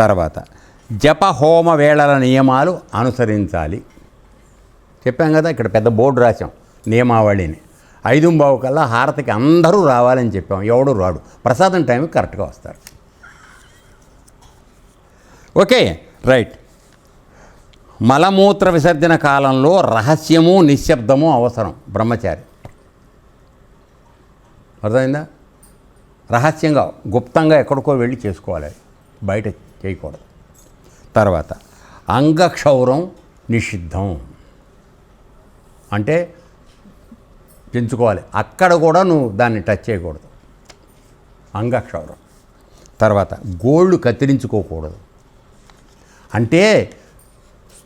తర్వాత జప హోమ వేళల నియమాలు అనుసరించాలి. చెప్పాం కదా ఇక్కడ పెద్ద బోర్డు రాసాం నియమావళిని. ఐదుంబావు కల్లా హారతికి అందరూ రావాలని చెప్పాం. ఎవడు రాడు. ప్రసాదం టైంకి కరెక్ట్గా వస్తారు. Okay right. మలమూత్ర విసర్జన కాలంలో రహస్యము నిశ్శబ్దము అవసరం బ్రహ్మచారి. అర్థమైందా? రహస్యంగా గుప్తంగా ఎక్కడికో వెళ్ళి చేసుకోవాలి. బయట చేయకూడదు. తర్వాత అంగక్షౌరం నిషిద్ధం. అంటే పెంచుకోవాలి అక్కడ కూడా నువ్వు దాన్ని టచ్ చేయకూడదు. అంగక్షౌరం. తర్వాత గోళ్ళు కత్తిరించుకోకూడదు. అంటే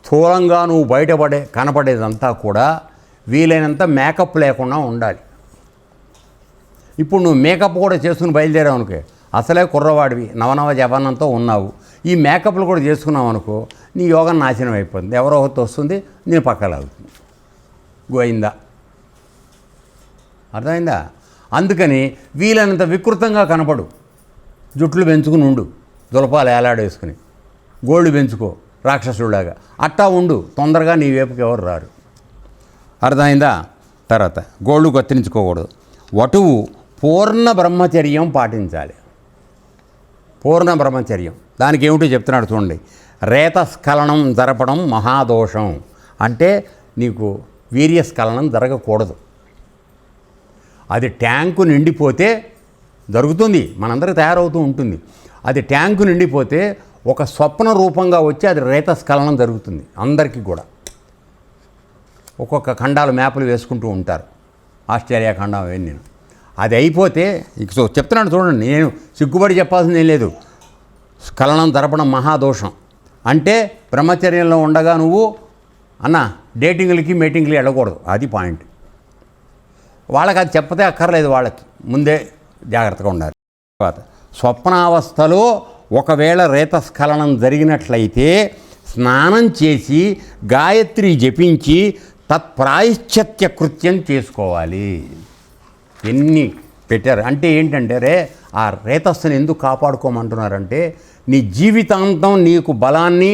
స్థూలంగా నువ్వు బయటపడే కనపడేదంతా కూడా వీలైనంత మేకప్ లేకుండా ఉండాలి. ఇప్పుడు నువ్వు మేకప్ కూడా చేసుకుని బయలుదేరావు అనుకో అసలే కుర్రవాడివి. నవనవ జవనంతో ఉన్నావు. ఈ మేకప్లు కూడా చేసుకున్నావు అనుకో నీ యోగం నాశనం అయిపోతుంది. ఎవరో ఒకటి వస్తుంది నేను పక్కలాగుతుంది గోయిందా అర్థమైందా? అందుకని వీలైనంత వికృతంగా కనపడు. జుట్లు పెంచుకుని ఉండు. దులపాలు ఏలాడేసుకుని గోళ్ళు పెంచుకో రాక్షసుడిలాగా. అట్టా ఉండు. తొందరగా నీ వైపుకి ఎవరు రారు. అర్థమైందా? తర్వాత గోళ్ళు కత్తిరించుకోకూడదు. వటువు పూర్ణ బ్రహ్మచర్యం పాటించాలి. పూర్ణ బ్రహ్మచర్యం. దానికి ఏమిటో చెప్తున్నాడు చూడండి. రేతస్ఖలనం జరపడం మహాదోషం. అంటే నీకు వీర్యస్ఖలనం జరగకూడదు. అది ట్యాంకు నిండిపోతే జరుగుతుంది. మనందరికీ తయారవుతూ ఉంటుంది. అది ట్యాంకు నిండిపోతే ఒక స్వప్న రూపంగా వచ్చి అది రేతస్ఖలనం జరుగుతుంది. అందరికీ కూడా. ఒక్కొక్క ఖండాలు మ్యాపులు వేసుకుంటూ ఉంటారు. ఆస్ట్రేలియా ఖండం అవన్నీ. నేను అది అయిపోతే ఇక సో చెప్తున్నాను చూడండి. నేను సిగ్గుపడి చెప్పాల్సింది లేదు. స్ఖలనం జరపడం మహాదోషం. అంటే బ్రహ్మచర్యంలో ఉండగా నువ్వు అన్న డేటింగ్లకి మీటింగ్లకి వెళ్ళకూడదు. అది పాయింట్. వాళ్ళకి అది చెప్పతే అక్కర్లేదు వాళ్ళకి. ముందే జాగ్రత్తగా ఉండాలి. తర్వాత స్వప్నావస్థలో ఒకవేళ రేతస్ఖలనం జరిగినట్లయితే స్నానం చేసి గాయత్రి జపించి తత్ప్రాయశ్చత్య కృత్యం చేసుకోవాలి. ఎన్ని పెట్టారు. అంటే ఏంటంటే రే ఆ రేతస్సుని ఎందుకు కాపాడుకోమంటున్నారంటే నీ జీవితాంతం నీకు బలాన్ని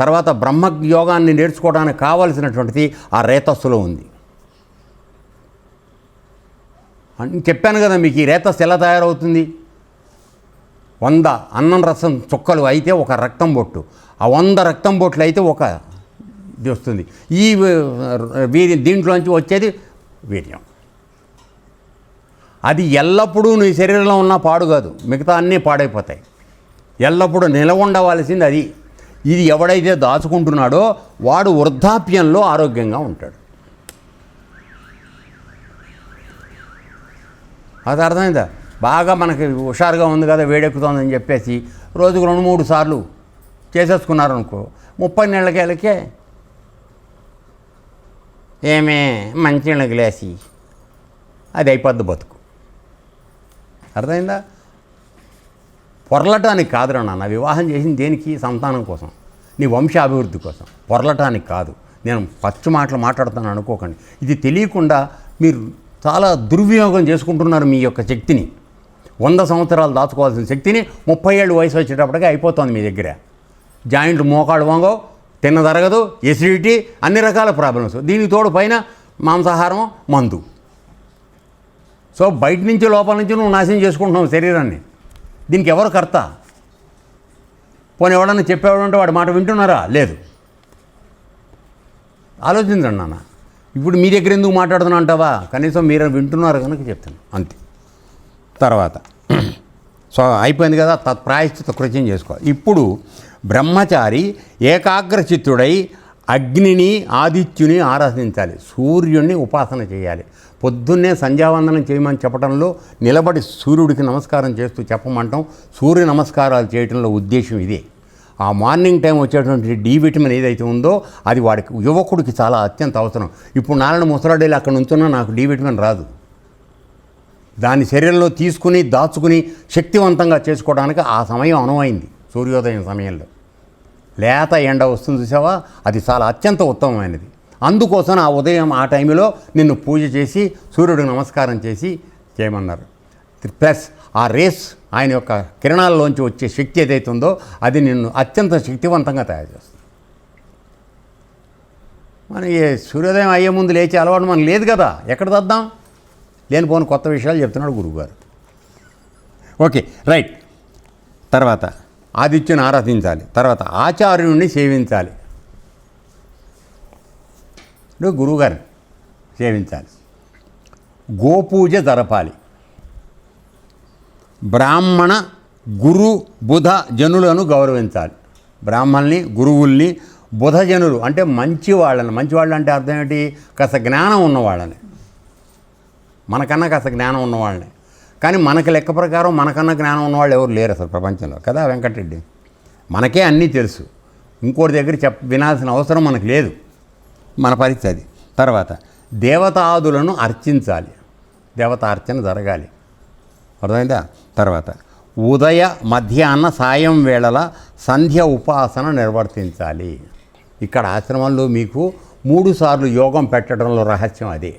తర్వాత బ్రహ్మయోగాన్ని నేర్చుకోవడానికి కావలసినటువంటిది ఆ రేతస్సులో ఉంది. అని చెప్పాను కదా మీకు ఈ రేతస్సు ఎలా తయారవుతుంది? వంద అన్నం రసం చుక్కలు అయితే ఒక రక్తం బొట్టు. ఆ వంద రక్తం బొట్లు అయితే ఒక ఇది వస్తుంది. ఈ వీరి దీంట్లోంచి వచ్చేది వీర్యం. అది ఎల్లప్పుడూ నీ శరీరంలో ఉన్న పాడు కాదు. మిగతా అన్నీ పాడైపోతాయి. ఎల్లప్పుడూ నిలవండవలసింది అది. ఇది ఎవడైతే దాచుకుంటున్నాడో వాడు వృద్ధాప్యంలో ఆరోగ్యంగా ఉంటాడు. అది అర్థమైందా? బాగా మనకి హుషారుగా ఉంది కదా వేడెక్కుతోందని చెప్పేసి రోజుకు రెండు మూడు సార్లు చేసేసుకున్నారనుకో ముప్పై నెలలకేళ్ళకే ఏమే మంచి గ్లాసి అది అయిపోద్ది బతుకు. అర్థమైందా? పొరలటానికి కాదురా నాన్న వివాహం చేసింది దేనికి? సంతానం కోసం. నీ వంశాభివృద్ధి కోసం. పొరలటానికి కాదు. నేను ఫస్ట్ మాటలు మాట్లాడుతాను అనుకోకండి. ఇది తెలియకుండా మీరు చాలా దుర్వినియోగం చేసుకుంటున్నారు మీ యొక్క శక్తిని. వంద సంవత్సరాలు దాచుకోవాల్సిన శక్తిని ముప్పై ఏళ్ళు వయసు వచ్చేటప్పటికి అయిపోతుంది మీ దగ్గర. జాయింట్లు మోకాళ్ళు వంగవు తిన్న తరగదు ఎసిడిటీ అన్ని రకాల ప్రాబ్లమ్స్. దీనికి తోడు పైన మాంసాహారం మందు. సో బయట నుంచి లోపల నుంచి నువ్వు నాశనం చేసుకుంటున్నావు శరీరాన్ని. దీనికి ఎవరు కర్త? పోనీ ఎవడన్నా చెప్పేవాడంటే వాడి మాట వింటున్నారా? లేదు. ఆలోచించండి నాన్న. ఇప్పుడు మీ దగ్గర ఎందుకు మాట్లాడుతున్నా అంటావా? కనీసం మీరు వింటున్నారు కనుక చెప్తాను. అంతే. తర్వాత. సో అయిపోయింది కదా తత్ప్రాయశ్చిత కృత్యం చేసుకోవాలి ఇప్పుడు బ్రహ్మచారి ఏకాగ్రచిత్తుడై అగ్నిని ఆదిత్యుని ఆరాధించాలి. సూర్యుడిని ఉపాసన చేయాలి. పొద్దున్నే సంధ్యావందనం చేయమని చెప్పడంలో నిలబడి సూర్యుడికి నమస్కారం చేస్తూ చెప్పమంటాం. సూర్య నమస్కారాలు చేయడంలో ఉద్దేశం ఇదే. ఆ మార్నింగ్ టైం వచ్చేటువంటి డి విటమిన్ ఏదైతే ఉందో అది వాడికి యువకుడికి చాలా అత్యంత అవసరం. ఇప్పుడు నారాయణ ముసలాడేలు అక్కడ ఉంచున్నా నాకు డి విటమిన్ రాదు. దాన్ని శరీరంలో తీసుకుని దాచుకుని శక్తివంతంగా చేసుకోవడానికి ఆ సమయం అనువైంది సూర్యోదయం సమయంలో. లేత ఎండ వస్తుంది చూసావా? అది చాలా అత్యంత ఉత్తమమైనది. అందుకోసం ఆ ఉదయం ఆ టైంలో నిన్ను పూజ చేసి సూర్యుడికి నమస్కారం చేసి చేయమన్నారు. ప్లస్ ఆ రేస్ ఆయన యొక్క కిరణాల్లోంచి వచ్చే శక్తి ఏదైతే ఉందో అది నిన్ను అత్యంత శక్తివంతంగా తయారు చేస్తుంది. మన సూర్యోదయం అయ్యే ముందు లేచే అలవాటు మనం లేదు కదా ఎక్కడ తద్దాం లేనిపోని కొత్త విషయాలు చెప్తున్నాడు గురువుగారు. Okay right. తర్వాత ఆదిత్యుని ఆరాధించాలి. తర్వాత ఆచార్యుడిని సేవించాలి. ఇప్పుడు గురువుగారిని సేవించాలి. గోపూజ జరపాలి. బ్రాహ్మణ గురు బుధ జనులను గౌరవించాలి. బ్రాహ్మణ్ణి గురువుల్ని బుధ జనులు అంటే మంచి వాళ్ళని. మంచి వాళ్ళు అంటే అర్థం ఏంటి? కాస్త జ్ఞానం ఉన్నవాళ్ళని మనకన్నా కాస్త జ్ఞానం ఉన్నవాళ్ళని కానీ మనకి లెక్క ప్రకారం మనకన్నా జ్ఞానం ఉన్నవాళ్ళు ఎవరు లేరు అసలు ప్రపంచంలో. కదా వెంకటరెడ్డి? మనకే అన్నీ తెలుసు. ఇంకోటి దగ్గర చెప్ వినాల్సిన అవసరం మనకు లేదు. మన పరిస్థితి అది. తర్వాత దేవతాదులను అర్చించాలి. దేవత అర్చన జరగాలి. అర్థమైందా? తర్వాత ఉదయ మధ్యాహ్న సాయం వేళల సంధ్య ఉపాసన నిర్వర్తించాలి. ఇక్కడ ఆశ్రమంలో మీకు మూడు సార్లు యోగం పెట్టడంలో రహస్యం అదే.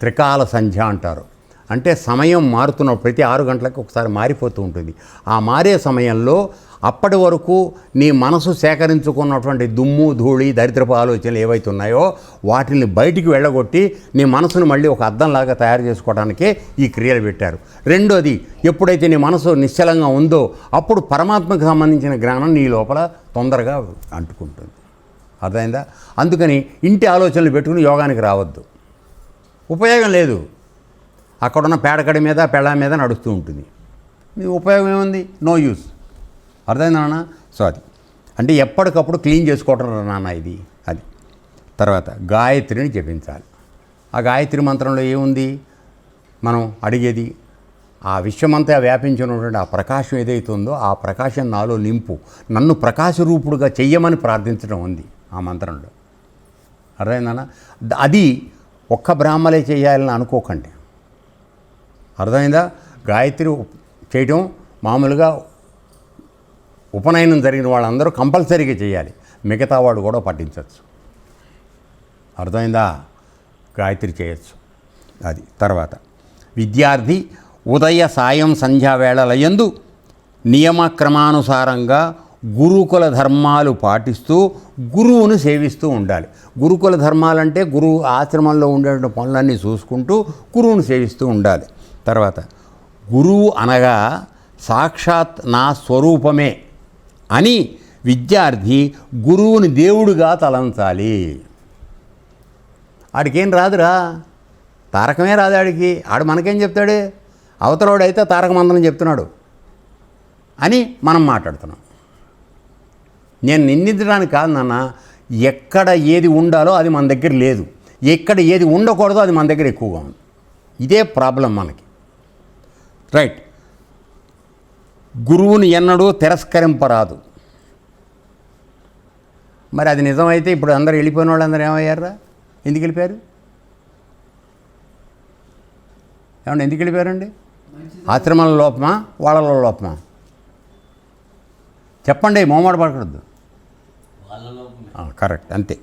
త్రికాల సంధ్య అంటారు. అంటే సమయం మారుతున్న ప్రతి ఆరు గంటలకు ఒకసారి మారిపోతూ ఉంటుంది. ఆ మారే సమయంలో అప్పటి వరకు నీ మనసు సేకరించుకున్నటువంటి దుమ్ము ధూళి దరిద్రపు ఆలోచనలు ఏవైతే ఉన్నాయో వాటిని బయటికి వెళ్ళగొట్టి నీ మనసును మళ్ళీ ఒక అద్దంలాగా తయారు చేసుకోవడానికే ఈ క్రియలు పెట్టారు. రెండోది ఎప్పుడైతే నీ మనసు నిశ్చలంగా ఉందో అప్పుడు పరమాత్మకు సంబంధించిన జ్ఞానం నీ లోపల తొందరగా అంటుకుంటుంది. అర్థమైందా? అందుకని ఇంటి ఆలోచనలు పెట్టుకుని యోగానికి రావద్దు. ఉపయోగం లేదు. అక్కడున్న పేడకడి మీద పెళ్ళ మీద నడుస్తూ ఉంటుంది. మీ ఉపయోగం ఏముంది? No use. అర్థమైంది నాన్న? సో అది. అంటే ఎప్పటికప్పుడు క్లీన్ చేసుకోవటం రా నాన్న ఇది. అది. తర్వాత గాయత్రిని జపించాలి. ఆ గాయత్రి మంత్రంలో ఏముంది? మనం అడిగేది ఆ విశ్వమంతా వ్యాపించినటువంటి ఆ ప్రకాశం ఏదైతే ఉందో ఆ ప్రకాశం నాలో నింపు. నన్ను ప్రకాశరూపుడుగా చెయ్యమని ప్రార్థించడం ఉంది ఆ మంత్రంలో. అర్థమైందన్న అది ఒక్క బ్రాహ్మలే చేయాలని అనుకోకండి. అర్థమైందా? గాయత్రి చేయటం మామూలుగా ఉపనయనం జరిగిన వాళ్ళందరూ కంపల్సరీగా చేయాలి. మిగతా వాడు కూడా పట్టించవచ్చు అర్థమైందా? గాయత్రి చేయొచ్చు. అది తర్వాత. విద్యార్థి ఉదయ సాయం సంధ్యా వేళల యందు నియమక్రమానుసారంగా గురుకుల ధర్మాలు పాటిస్తూ గురువును సేవిస్తూ ఉండాలి. గురుకుల ధర్మాలంటే గురువు ఆశ్రమంలో ఉండేటువంటి పనులన్నీ చూసుకుంటూ గురువును సేవిస్తూ ఉండాలి. తర్వాత గురువు అనగా సాక్షాత్ నా స్వరూపమే. అని విద్యార్థి గురువుని దేవుడుగా తలంచాలి. ఆడికేం రాదురా? తారకమే రాదు ఆడికి. ఆడు మనకేం చెప్తాడు? అవతలోడు అయితే చెప్తున్నాడు అని మనం మాట్లాడుతున్నాం. నేను నిందించడానికి కాదు నాన్న ఎక్కడ ఏది ఉండాలో అది మన దగ్గర లేదు. ఎక్కడ ఏది ఉండకూడదో అది మన దగ్గర ఎక్కువగా ఉంది. ఇదే ప్రాబ్లం మనకి. రైట్. గురువుని ఎన్నడూ తిరస్కరింపరాదు. మరి అది నిజమైతే ఇప్పుడు అందరు వెళ్ళిపోయిన వాళ్ళందరూ ఏమయ్యారా ఎందుకు వెళ్ళిపోయారు? ఏమన్నా ఎందుకు వెళ్ళిపోయారండి? ఆశ్రమంలో లోపమా? వాళ్ళలో లోపమా? చెప్పండి మోమాట పడకూడదు. కరెక్ట్ అంతే.